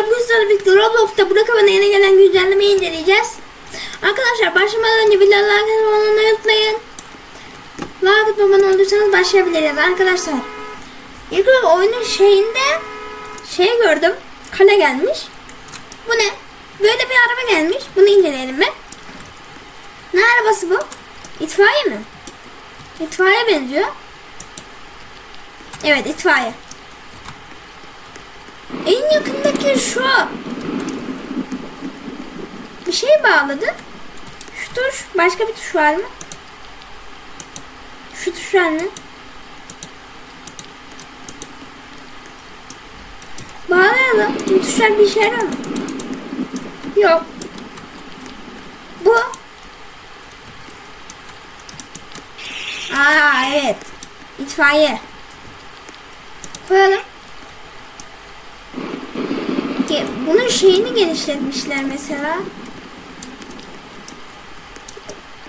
arkadaşlar bugün sizlerle birlikte Roblox'ta Burak Havan'a yeni gelen güncellemeyi inceleyeceğiz. Arkadaşlar başlamadan önce videoya like atmayı unutmayın. Like atmadan olursanız başlayabiliriz arkadaşlar. İlk olarak oyunun şeyinde şey gördüm. Kale gelmiş. Bu ne? Böyle bir araba gelmiş. Bunu inceleyelim mi? Ne arabası bu? İtfaiye mi? İtfaiye benziyor. Evet itfaiye. En yakındaki şu. Bir şey bağladı. Şu tuş. Başka bir tuş var mı? Şu tuş var mı? Bağlayalım. Bu tuşlar bir işe yarar mı? Yok. Bu. Aa evet. İtfaiye. Koyalım. Ge- Bunun şeyini genişletmişler mesela.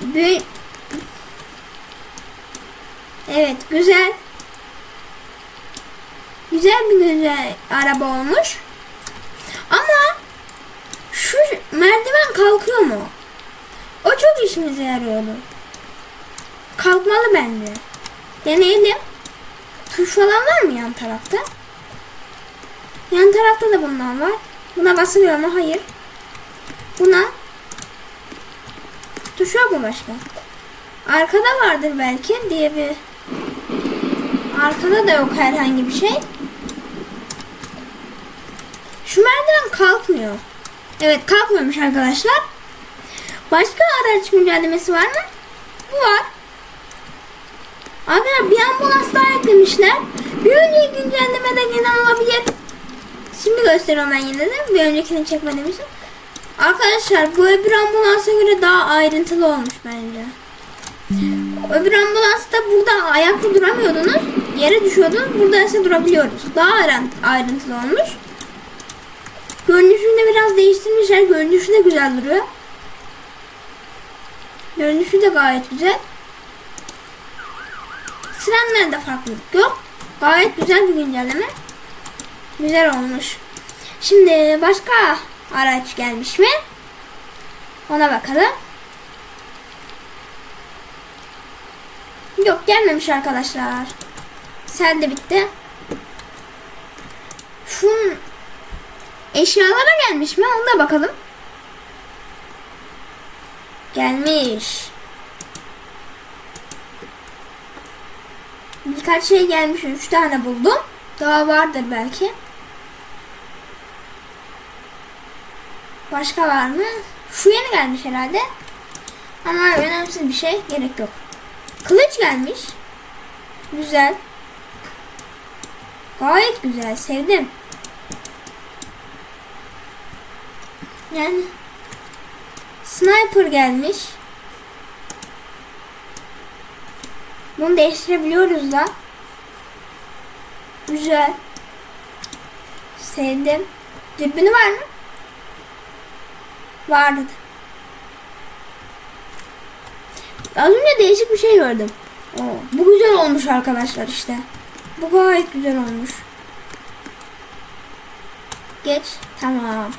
Büyü Evet güzel. Güzel bir güzel araba olmuş. Ama şu merdiven kalkıyor mu? O çok işimize yarıyordu. Kalkmalı bence. Deneyelim. Tuş falan var mı yan tarafta? Yan tarafta da bundan var. Buna basılıyor mu? Hayır. Buna tuş yok mu başka? Arkada vardır belki diye bir Arkada da yok herhangi bir şey. Şu merdiven kalkmıyor. Evet kalkmıyormuş arkadaşlar. Başka araç güncellemesi var mı? Bu var. Arkadaşlar bir ambulans daha eklemişler. Bir önceki güncellemede gelen olabilir. Şimdi gösteriyorum ben yine de. Bir öncekini çekmediğim için. Arkadaşlar bu öbür ambulansa göre daha ayrıntılı olmuş bence. Öbür ambulansta burada ayakta duramıyordunuz. Yere düşüyordunuz. Burada ise durabiliyoruz. Daha ayrın- ayrıntılı olmuş. Görünüşünü de biraz değiştirmişler. Görünüşü de güzel duruyor. Görünüşü de gayet güzel. Sirenlerde farklılık yok. Gayet güzel bir güncelleme. Güzel olmuş. Şimdi başka araç gelmiş mi? Ona bakalım. Yok gelmemiş arkadaşlar. Sel de bitti. Şun eşyalara gelmiş mi? Ona bakalım. Gelmiş. Birkaç şey gelmiş. Üç tane buldum. Daha vardır belki. Başka var mı? Şu yeni gelmiş herhalde. Ama önemsiz bir şey. Gerek yok. Kılıç gelmiş. Güzel. Gayet güzel. Sevdim. Yani sniper gelmiş. Bunu değiştirebiliyoruz da. Güzel. Sevdim. Dürbünü var mı? Vardı. Az önce değişik bir şey gördüm. Oo, bu güzel olmuş arkadaşlar işte. Bu gayet güzel olmuş. Geç. Tamam.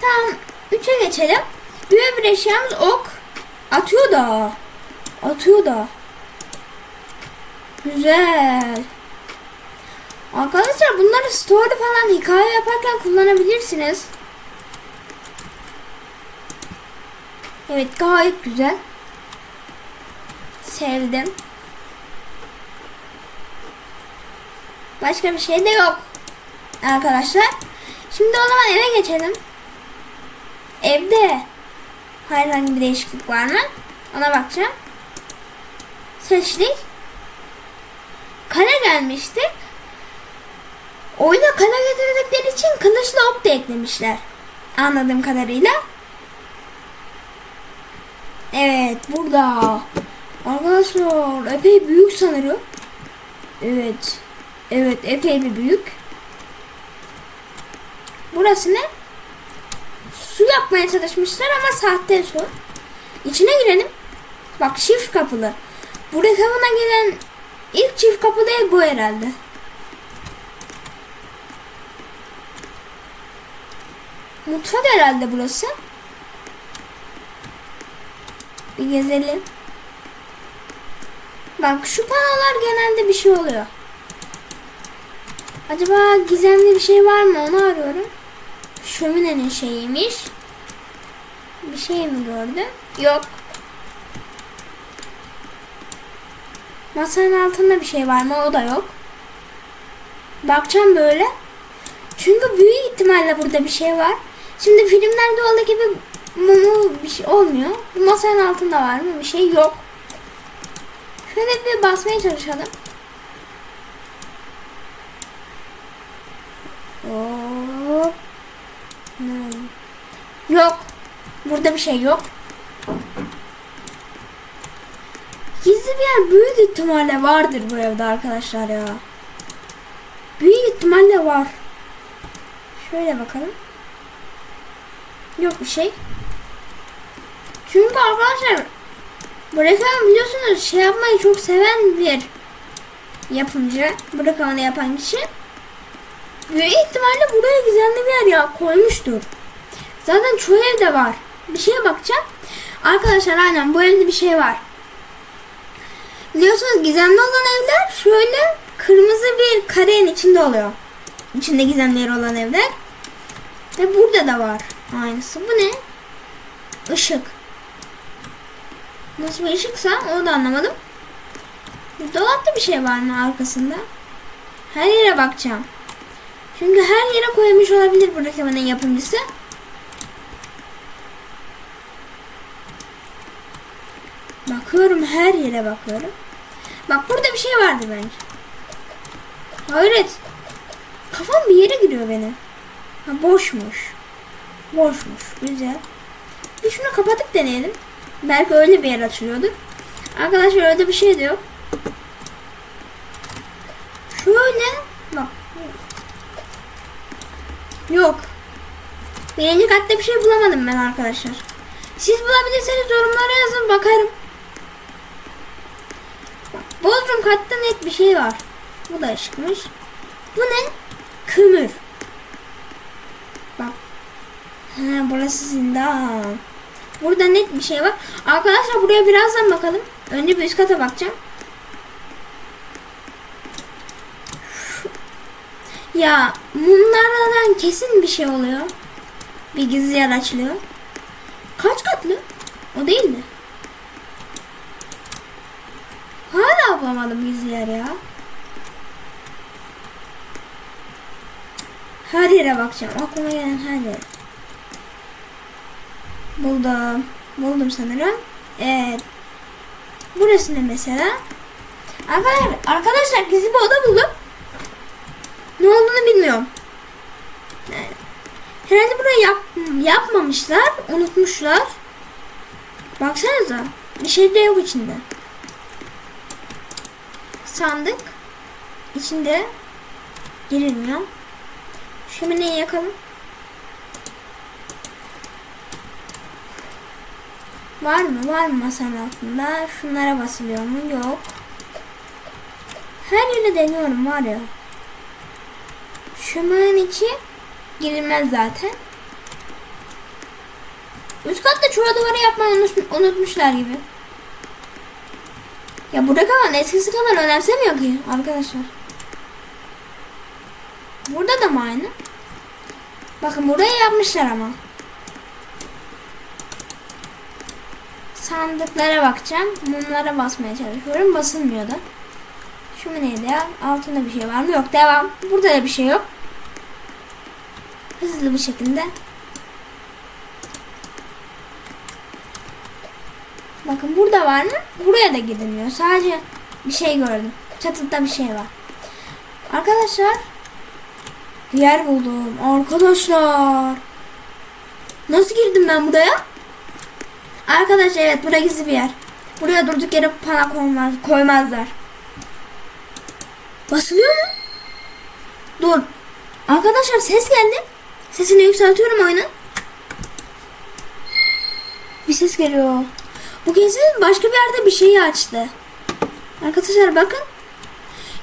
Tamam. 3'e geçelim. Bir öbür eşyamız ok. Atıyor da. Atıyor da. Güzel. Arkadaşlar bunları story falan hikaye yaparken kullanabilirsiniz. Evet gayet güzel. Sevdim. Başka bir şey de yok. Arkadaşlar. Şimdi o zaman eve geçelim. Evde herhangi bir değişiklik var mı? Ona bakacağım. Seçtik. Kale gelmişti. Oyuna kale getirdikleri için kılıçlı ok da eklemişler. Anladığım kadarıyla. Evet burada. Arkadaşlar epey büyük sanırım. Evet. Evet epey bir büyük. Burası ne? Su yapmaya çalışmışlar ama sahte su. İçine girelim. Bak çift kapılı. Buraya tavana gelen ilk çift kapılı ev bu herhalde. Mutfak herhalde burası. Bir gezelim. Bak şu panolar genelde bir şey oluyor. Acaba gizemli bir şey var mı onu arıyorum. Şöminenin şeyiymiş. Bir şey mi gördüm? Yok. Masanın altında bir şey var mı? O da yok. Bakacağım böyle. Çünkü büyük ihtimalle burada bir şey var. Şimdi filmlerde olduğu gibi mumu bir şey olmuyor. Bu masanın altında var mı? Bir şey yok. Şöyle bir basmaya çalışalım. Oo. Ne? Yok. Burada bir şey yok. Gizli bir yer büyük ihtimalle vardır bu evde arkadaşlar ya. Büyük ihtimalle var. Şöyle bakalım. Yok bir şey. Çünkü arkadaşlar bu reklam biliyorsunuz şey yapmayı çok seven bir yapımcı. Bu reklamını yapan kişi. Büyük ihtimalle buraya gizemli bir yer ya koymuştur. Zaten çoğu evde var. Bir şeye bakacağım. Arkadaşlar aynen bu evde bir şey var. Biliyorsunuz gizemli olan evler şöyle kırmızı bir karenin içinde oluyor. İçinde gizemleri olan evler. Ve burada da var aynısı. Bu ne? Işık. Nasıl bir ışıksa onu da anlamadım. Dolapta bir şey var mı arkasında? Her yere bakacağım. Çünkü her yere koymuş olabilir bu reklamın yapımcısı. Bakıyorum her yere bakıyorum. Bak burada bir şey vardı bence. Hayret. Kafam bir yere giriyor benim. Ha boşmuş. Boşmuş. Güzel. Bir şunu kapatıp deneyelim. Belki öyle bir yer açılıyordur. Arkadaşlar öyle bir şey de yok. Şöyle bak. Yok. Birinci katta bir şey bulamadım ben arkadaşlar. Siz bulabilirseniz yorumlara yazın bakarım. Bak, Bodrum katta net bir şey var. Bu da ışıkmış. Bu ne? Kömür. Bak. Ha, burası zindan. Burada net bir şey var. Arkadaşlar buraya birazdan bakalım. Önce bir üst kata bakacağım. Ya mumlardan kesin bir şey oluyor. Bir gizli yer açılıyor. Kaç katlı? O değil mi? Hala bulamadım gizli yer ya. Her yere bakacağım. Aklıma gelen her yere. Buldum. Buldum sanırım. Evet. Burası ne mesela? Arkadaşlar, arkadaşlar gizli bir oda buldum. Ne olduğunu bilmiyorum. Yani, herhalde burayı yap, yapmamışlar. Unutmuşlar. Baksanıza. Bir şey de yok içinde. Sandık. İçinde girilmiyor. Şömineyi yakalım. Var mı? Var mı masanın altında? Şunlara basılıyor mu? Yok. Her yere deniyorum var ya. Şöminenin içi girilmez zaten. Üst katta çoğu duvarı yapmayı unut- unutmuşlar gibi. Ya burada kalan eskisi kadar önemsemiyor ki arkadaşlar. Burada da mı aynı? Bakın burayı yapmışlar ama. Sandıklara bakacağım. Mumlara basmaya çalışıyorum. Basılmıyor da. Şu neydi ya? Altında bir şey var mı? Yok. Devam. Burada da bir şey yok. Hızlı bir şekilde. Bakın burada var mı? Buraya da gidilmiyor. Sadece bir şey gördüm. Çatıda bir şey var. Arkadaşlar yer buldum. Arkadaşlar. Nasıl girdim ben buraya? Arkadaşlar evet buraya gizli bir yer. Buraya durduk yere pana koymaz, koymazlar. Basılıyor mu? Dur. Arkadaşlar ses geldi. Sesini yükseltiyorum oyunun. Bir ses geliyor. Bu kesin başka bir yerde bir şeyi açtı. Arkadaşlar bakın.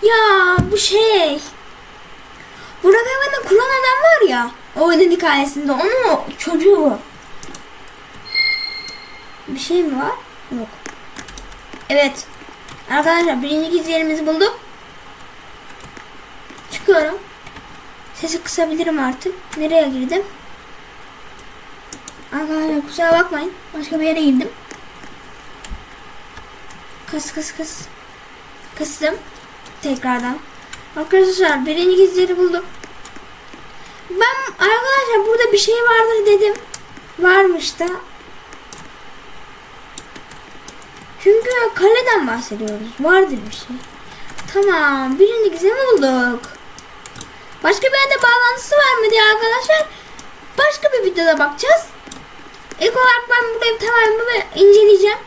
Ya bu şey. Bu rakamını kullanan adam var ya. oyunun hikayesinde. Onun o çocuğu. Bir şey mi var? Yok. Evet. Arkadaşlar birinci gizli bulduk. Çıkıyorum. Sesi kısabilirim artık. Nereye girdim? Arkadaşlar kusura bakmayın. Başka bir yere girdim. Kıs kıs kıs. Kıstım. Tekrardan. Arkadaşlar birinci gizli yeri bulduk. Ben arkadaşlar burada bir şey vardır dedim. Varmış da. Çünkü kaleden bahsediyoruz. Vardır bir şey. Tamam. Birinci gizemi bulduk. Başka bir yerde bağlantısı var mı diye arkadaşlar. Başka bir videoda bakacağız. İlk olarak ben burayı tamamen inceleyeceğim.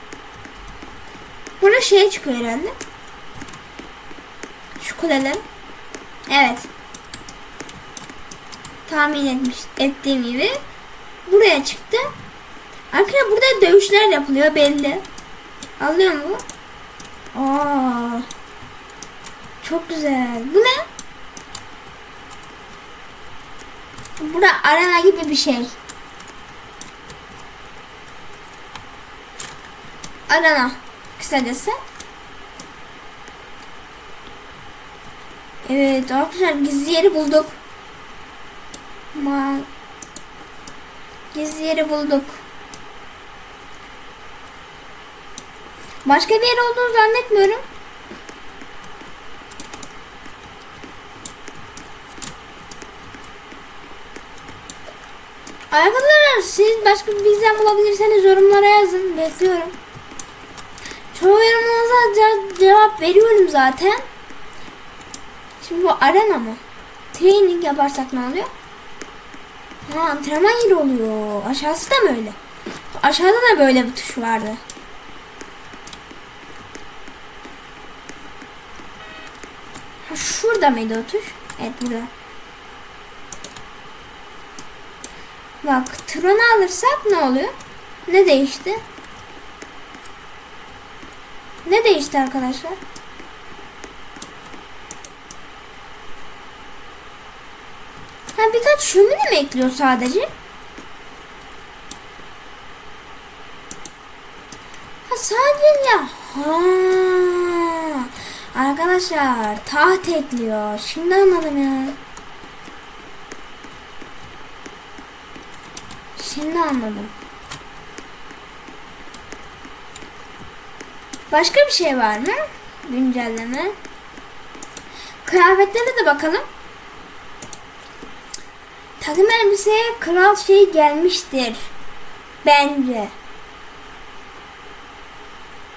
Burada şey çıkıyor herhalde. Şu kuleler. Evet. Tahmin etmiş, ettiğim gibi. Buraya çıktı. Arkadaşlar burada dövüşler yapılıyor belli. Anlıyor mu? Aa. Çok güzel. Bu ne? Burada arena gibi bir şey. Arena. Kısacası. Evet arkadaşlar gizli yeri bulduk. Ma gizli yeri bulduk. Başka bir yer olduğunu zannetmiyorum. Arkadaşlar siz başka bir bizden bulabilirseniz yorumlara yazın. Bekliyorum. Çoğu yorumunuza ce- cevap veriyorum zaten. Şimdi bu arena mı? Training yaparsak ne oluyor? Ha antrenman yeri oluyor. Aşağısı da mı öyle? Aşağıda da böyle bir tuş vardı. Şurada mıydı o tuş? Evet burada. Bak Tron'u alırsak ne oluyor? Ne değişti? Ne değişti arkadaşlar? Ha birkaç şömine mi ekliyor sadece? Ha sadece ya. Ha. Arkadaşlar taht ekliyor. Şimdi anladım ya. Şimdi anladım. Başka bir şey var mı? Güncelleme. Kıyafetlere de bakalım. Takım elbiseye kral şey gelmiştir. Bence.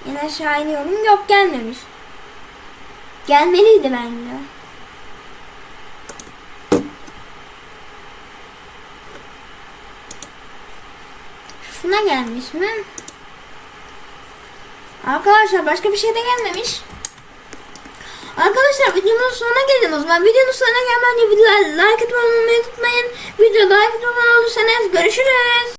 Yine aşağı iniyorum. Yok gelmemiş. Gelmeliydi bence. Şuna gelmiş mi? Arkadaşlar başka bir şey de gelmemiş. Arkadaşlar videonun sonuna geldim o zaman. Videonun sonuna gelmeden videoya like atmayı unutmayın. Videoya like atmayı olursanız görüşürüz.